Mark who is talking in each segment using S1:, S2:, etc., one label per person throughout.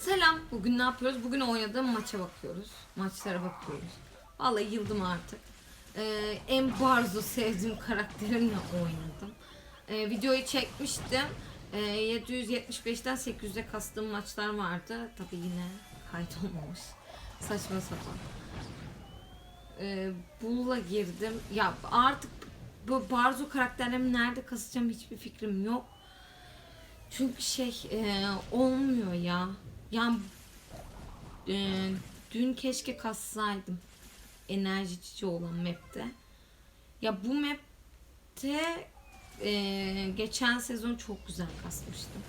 S1: Selam. Bugün ne yapıyoruz? Bugün oynadığım maça bakıyoruz. Maçlara bakıyoruz. Vallahi yıldım artık. Ee, en barzo sevdiğim karakterimle oynadım. Ee, videoyu çekmiştim. Ee, 775'ten 800'e kastığım maçlar vardı. Tabi yine kaydolmamış. Saçma sapan. Ee, Bull'la girdim. Ya artık bu barzo karakterlerimi nerede kasacağım hiçbir fikrim yok. Çünkü şey e, olmuyor ya. Yani e, dün keşke kassaydım. Enerjici olan map'te. Ya bu map'te e, geçen sezon çok güzel kasmıştım.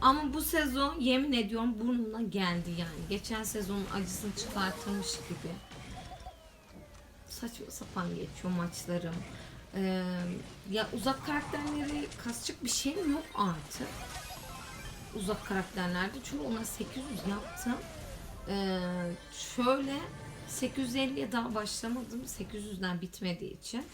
S1: Ama bu sezon yemin ediyorum burnumdan geldi yani. Geçen sezonun acısını çıkartılmış gibi. Saçma sapan geçiyor maçlarım. Ee, ya uzak karakterleri kasacak bir şeyim yok artık. Uzak karakterlerde çünkü ona 800 yaptım. Ee, şöyle 850'ye daha başlamadım. 800'den bitmediği için.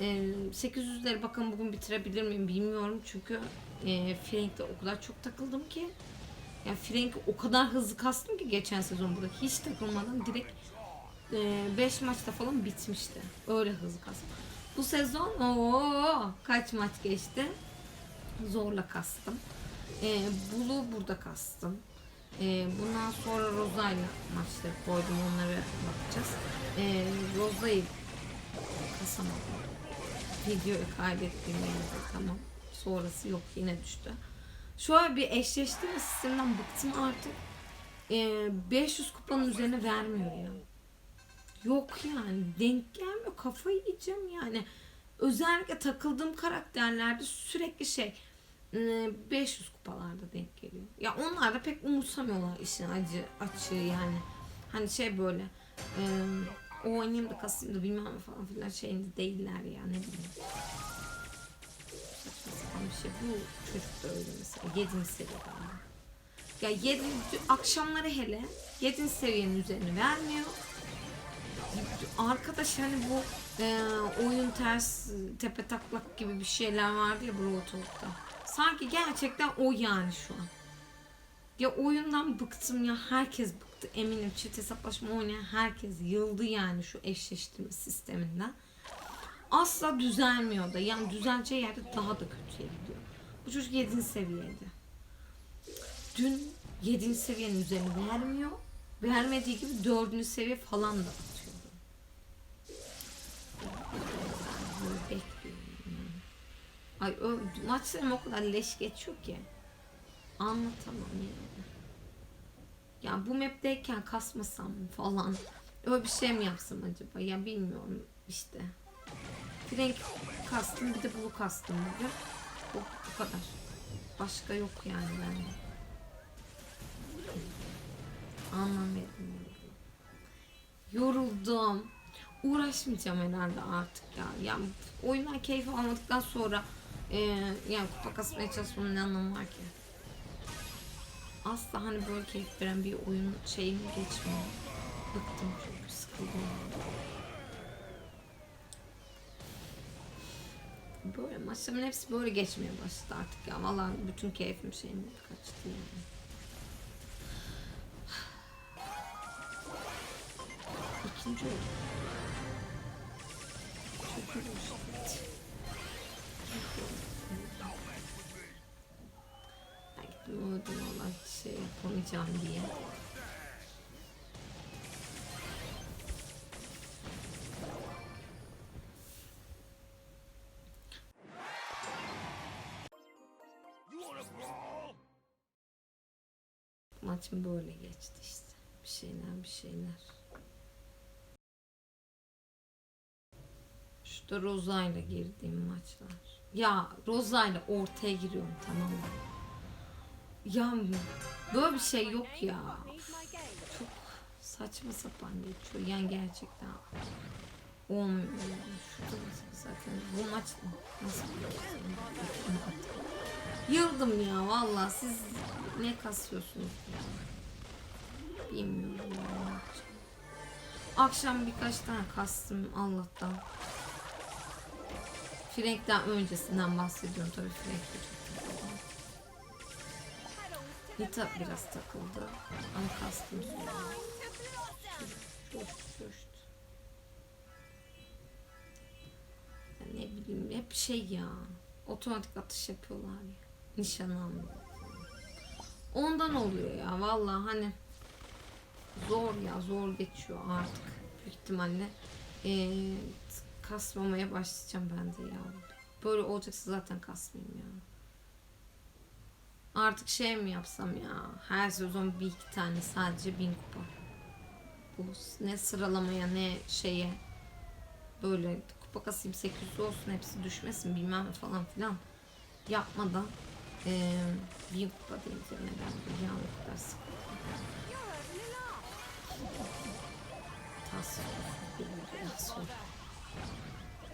S1: Ee, 800'leri bakın bugün bitirebilir miyim bilmiyorum çünkü e, Frank'te o kadar çok takıldım ki. Ya Frank'i o kadar hızlı kastım ki geçen sezon burada hiç takılmadan direkt 5 maçta falan bitmişti. Öyle hızlı kastım. Bu sezon o kaç maç geçti? Zorla kastım. Ee, Bulu burada kastım. Ee, bundan sonra Roza'yla maçları koydum onlara bakacağız. Ee, Roza'yı kasamadım. Videoyu kaybettiğim yerde tamam. Sonrası yok yine düştü. Şöyle bir eşleştirme sisteminden bıktım artık. Ee, 500 kupanın üzerine vermiyor ya. Yok yani denk gelmiyor kafayı yiyeceğim yani. Özellikle takıldığım karakterlerde sürekli şey e, 500 kupalarda denk geliyor. Ya onlar da pek umursamıyorlar işin acı açığı yani. Hani şey böyle e, o oynayayım da kasayım da bilmem falan filan şeyinde değiller ya ne bileyim. Saçma sapan bir şey. Bu çocuk da öyle mesela. 7. seviyede ama. Ya 7. akşamları hele 7. seviyenin üzerine vermiyor arkadaş hani bu e, oyun ters tepe taklak gibi bir şeyler vardı ya bu Roto'da. Sanki gerçekten o yani şu an. Ya oyundan bıktım ya herkes bıktı eminim çift hesaplaşma oynayan herkes yıldı yani şu eşleştirme sisteminden. Asla düzelmiyor da yani düzeleceği yerde daha da kötüye gidiyor. Bu çocuk 7. seviyeydi. Dün 7. seviyenin üzerine vermiyor. Vermediği gibi 4. seviye falan da Ay o maçlarım o kadar leş geçiyor ki. Anlatamam yani. Ya bu map'teyken kasmasam falan. Öyle bir şey mi yapsam acaba? Ya bilmiyorum işte. Frank kastım bir de bunu kastım bugün. Bu, bu kadar. Başka yok yani bende. Anlam vermiyorum. Yoruldum. Uğraşmayacağım herhalde artık ya. Yani oyundan keyif almadıktan sonra e, yani kupa kasmaya çalışmanın ne anlamı var ki? Asla hani böyle keyif veren bir oyun şeyim geçmiyor. Bıktım çünkü sıkıldım. Böyle maçlarımın hepsi böyle geçmeye başladı artık ya. Vallahi bütün keyfim şeyim kaçtı yani. İkinci oldu. Çok uğraştım. Gittim öldüm valla şey yapamayacağım diye. Maçım böyle geçti işte. Bir şeyler bir şeyler. Şurada Roza'yla girdiğim maçlar. Ya Roza'yla ortaya giriyorum tamam mı? Ya böyle bir şey yok ya. Çok saçma sapan geçiyor. Yani gerçekten olmuyor. Zaten bu maç nasıl Yıldım ya valla siz ne kasıyorsunuz? Bilmiyorum. Akşam birkaç tane kastım Allah'tan. Frank'ten öncesinden bahsediyorum tabii Frank de çok Nita biraz takıldı. Ama kastım ne bileyim hep şey ya. Otomatik atış yapıyorlar ya. Nişan almıyor. Ondan oluyor ya vallahi hani zor ya zor geçiyor artık büyük ihtimalle Ee, kasmamaya başlayacağım ben de ya. Böyle olacaksa zaten kasmayayım ya. Artık şey mi yapsam ya? Her sezon bir iki tane sadece bin kupa. Bu ne sıralamaya ne şeye. Böyle kupa kasayım 800 olsun hepsi düşmesin bilmem falan filan. Yapmadan ee, bin kupa değil neden bir an o kadar sıkıntı. Tas biraz.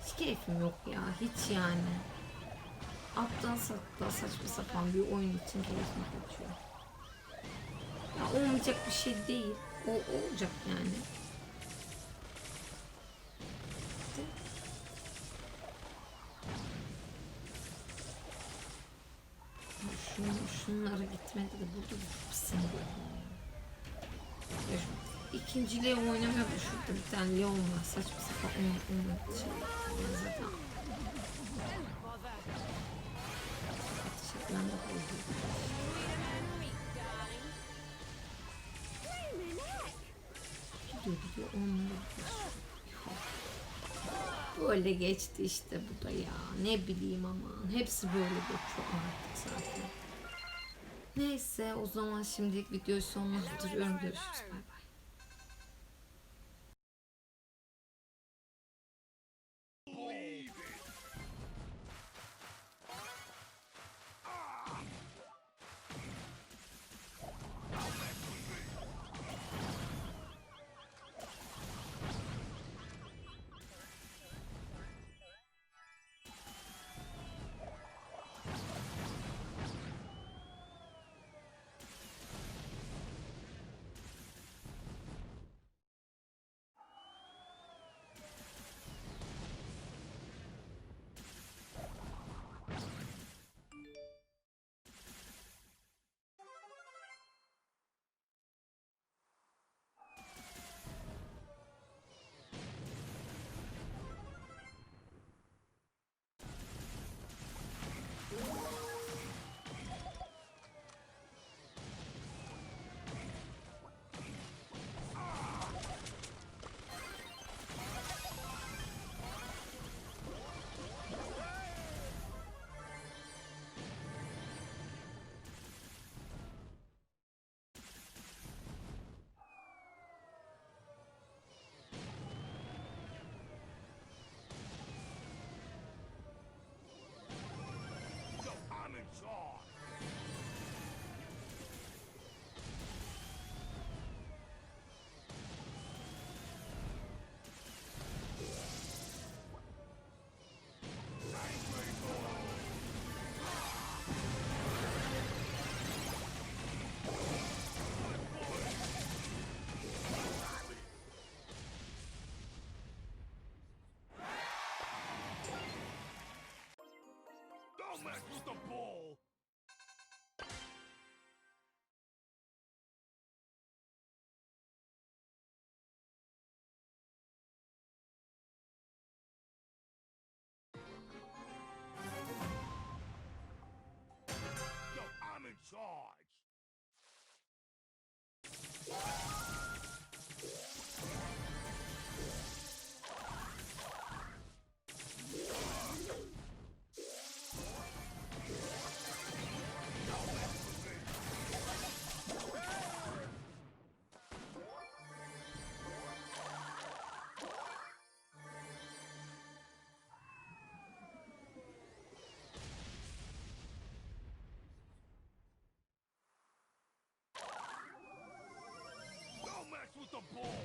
S1: Hiç keyfim yok ya hiç yani. Aptal saptal saçma sapan bir oyun için keyfim kaçıyor. Ya olmayacak bir şey değil. O olacak yani. Şunu, şunlara gitmedi de burada sinirlendim ya. Ya şu İkinciliğe oynamıyor da şurada bir tane Leon var saçma sapan onu, onu şey ben zaten etmem de. Gidiyor gidiyor onları geçiyor. Böyle geçti işte bu da ya. Ne bileyim aman. Hepsi böyle geçiyor artık zaten. Neyse o zaman şimdilik videoyu sonlandırıyorum. Görüşürüz. Bay bay.
S2: Mess with the ball. Gore.